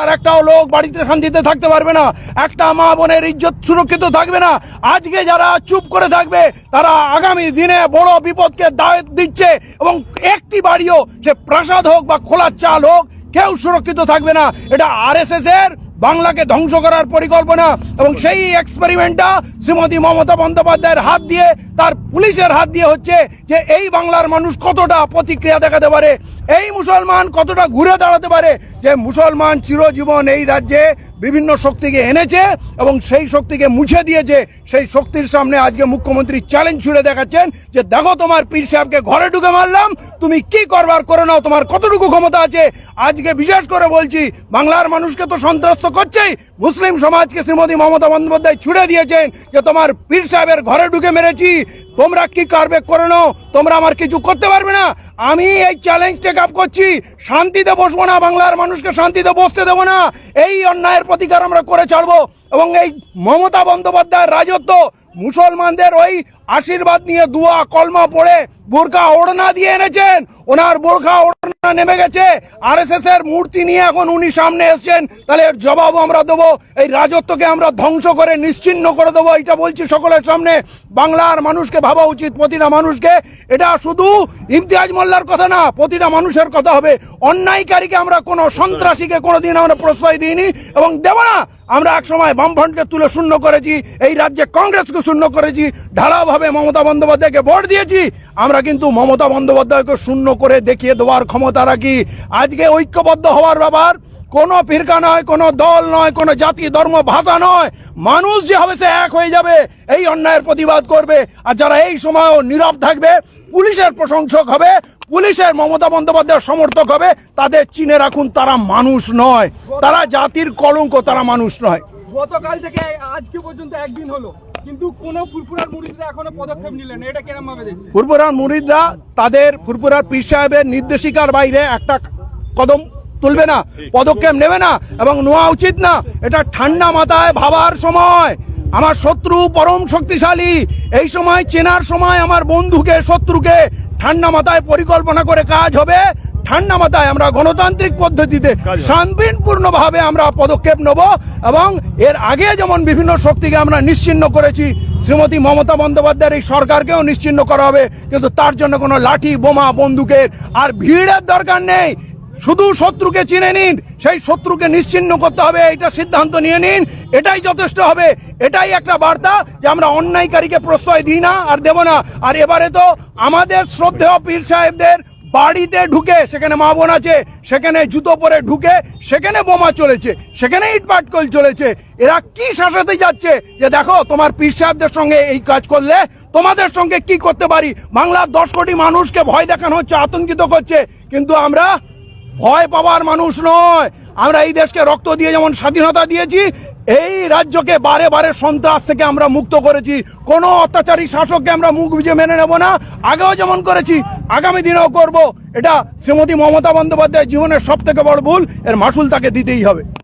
আর একটাও লোক বাড়িতে শান্তিতে থাকতে পারবে না। একটা মা বোনের ইজ্জত সুরক্ষিত থাকবে না। আজকে যারা চুপ করে থাকবে, তারা আগামী দিনে বড় বিপদকে দায় দিচ্ছে এবং একটি বাড়িও সে প্রাসাদ হোক বা খোলা চাল হোক, কেউ সুরক্ষিত থাকবে না। এটা আরএসএস এর বাংলাকে ধ্বংস করার পরিকল্পনা এবং সেই এক্সপেরিমেন্টটা শ্রীমতী মমতা বন্দ্যোপাধ্যায়ের হাত দিয়ে, তার পুলিশের হাত দিয়ে হচ্ছে যে এই বাংলার মানুষ কতটা প্রতিক্রিয়া দেখাতে পারে, এই মুসলমান কতটা ঘুরে দাঁড়াতে পারে যে মুসলমান চিরজীবন এই রাজ্যে বিভিন্ন শক্তিকে এনেছে এবং সেই শক্তিকে মুছে দিয়েছে। সেই শক্তির সামনে আজকে মুখ্যমন্ত্রী চ্যালেঞ্জ ছুড়ে দেখাচ্ছেন যে, দেখো তোমার পীর সাহেবকে ঘরে ঢুকে মারলাম, তুমি কি করবার করে নাও, তোমার কতটুকু ক্ষমতা আছে? আজকে বিশেষ করে বলছি, বাংলার মানুষকে তো সন্ত্রস্ত করছেই। মুসলিম সমাজকে শ্রীমতী মমতা বন্দ্যোপাধ্যায় ছুড়ে দিয়েছেন যে, তোমার পীর সাহেবের ঘরে ঢুকে মেরেছি, তোমরা কি করবে করে নাও, তোমরা আমার কিছু করতে পারবে না। আমি এই চ্যালেঞ্জ টেক আপ করছি। শান্তিতে বসবো না, বাংলার মানুষকে শান্তিতে বসতে দেবো না। এই অন্যায়ের প্রতিকার আমরা করে ছাড়বো এবং এই মমতা বন্দ্যোপাধ্যায়ের রাজত্ব মুসলমানদের ওই আশীর্বাদ নিয়ে দুয়া কলমা পড়ে বোরখা ওড়না দিয়ে এনেছেন। ওনার বোরখা ওড়না নেমে গেছে। আরএসএস এর মূর্তি নিয়ে এখন উনি সামনে এসছেন। তাহলে এর জবাবও আমরা দেবো। এই রাজত্বকে আমরা ধ্বংস করে নিশ্চিহ্ন করে দেবো। এটা বলছি সকলের সামনে। বাংলার মানুষকে ভাবা উচিত, প্রতিটা মানুষকে। এটা শুধু ইমতিয়াজ মোল্লার কথা না, প্রতিটা মানুষের কথা হবে। অন্যায়কারীকে আমরা কোনো সন্ত্রাসীকে কোনোদিন আমরা প্রশ্রয় দিইনি। এবং দেব না আমরা একসময় বামফ্রন্টকে তুলে শূন্য করেছি, এই রাজ্যে কংগ্রেসকে শূন্য করেছি ঢালাভাবে মমতা বন্দ্যোপাধ্যায়কে ভোট দিয়েছি, আমরা কিন্তু মমতা বন্দ্যোপাধ্যায়কে শূন্য করে দেখিয়ে দেওয়ার ক্ষমতা রাখি। আজকে ঐক্যবদ্ধ হওয়ার ব্যাপার কোনো ফিরকা নয় কোনো দল নয় কোনো জাতি ধর্ম ভাষা নয়। মানুষ যে হবে সে এক হয়ে যাবে এই অন্যায়ের প্রতিবাদ করবে। আর যারা এই সময়ও নীরব থাকবে পুলিশের প্রশংসক হবে পুলিশের মমতা বন্দ্যোপাধ্যায়ের সমর্থক হবে তাদের চিনে রাখুন তারা মানুষ নয়। তারা জাতির কলঙ্ক তারা মানুষ নয়। গতকাল থেকে আজকে পর্যন্ত একদিন হলো কিন্তু কোন ফুরফুরার মুরিদরা এখনও পদক্ষেপ নিলেন। এটা কেরম ভাবে দেখছে মুরিদরা তাদের ফুরপুরার পীর সাহেবের নির্দেশিকার বাইরে একটা কদম তুলবে না পদক্ষেপ নেবে না এবং নেওয়া উচিত না। এটা ঠান্ডা মাথায় ভাবার সময়। আমার শত্রু পরম শক্তিশালী। এই সময় চেনার সময় আমার বন্ধুকে শত্রুকে ঠান্ডা মাথায় পরিকল্পনা করে কাজ হবে। ঠান্ডা মাথায় আমরা গণতান্ত্রিক পদ্ধতিতে শান্তিপূর্ণ ভাবে আমরা পদক্ষেপ নেব এবং এর আগে যেমন বিভিন্ন শক্তিকে আমরা নিশ্চিহ্ন করেছি শ্রীমতী মমতা বন্দ্যোপাধ্যায়ের এই সরকারকেও নিশ্চিহ্ন করা হবে। কিন্তু তার জন্য কোনো লাঠি বোমা বন্দুকের আর ভিড়ের দরকার নেই। শুধু শত্রুকে চিনে নিন, সেই শত্রুকে নিশ্চিহ্ন করতে হবে এটা সিদ্ধান্ত নিয়ে নিন, এটাই যথেষ্ট হবে। এটাই একটা বার্তা যে আমরা অন্যায়কারীকে প্রশ্রয় দিই না আর দেব না। আর এবারে তো আমাদের শ্রদ্ধেয় পীর সাহেবদের বাড়িতে ঢুকে, সেখানে মা বোন আছে, সেখানে জুতো পরে ঢুকে, সেখানে বোমা চলেছে, সেখানে ইট পাটকল চলেছে। এরা কি শাসাতে যাচ্ছে যে দেখো, তোমার পীর সাহেবদের সঙ্গে এই কাজ করলে তোমাদের সঙ্গে কি করতে পারি? বাংলার দশ কোটি মানুষকে ভয় দেখানো হচ্ছে, আতঙ্কিত করছে। কিন্তু আমরা ভয় পাবার মানুষ নয়। আমরা এই দেশকে রক্ত দিয়ে যেমন স্বাধীনতা দিয়েছি, এই রাজ্যকে বারে বারে সন্ত্রাস থেকে আমরা মুক্ত করেছি। কোনো অত্যাচারী শাসককে আমরা মুখ বুঝে মেনে নেব না। আগেও যেমন করেছি, আগামী দিনেও করব। এটা শ্রীমতী মমতা বন্দ্যোপাধ্যায় জীবনের সব থেকে বড় ভুল। এর মাসুল তাকে দিতেই হবে।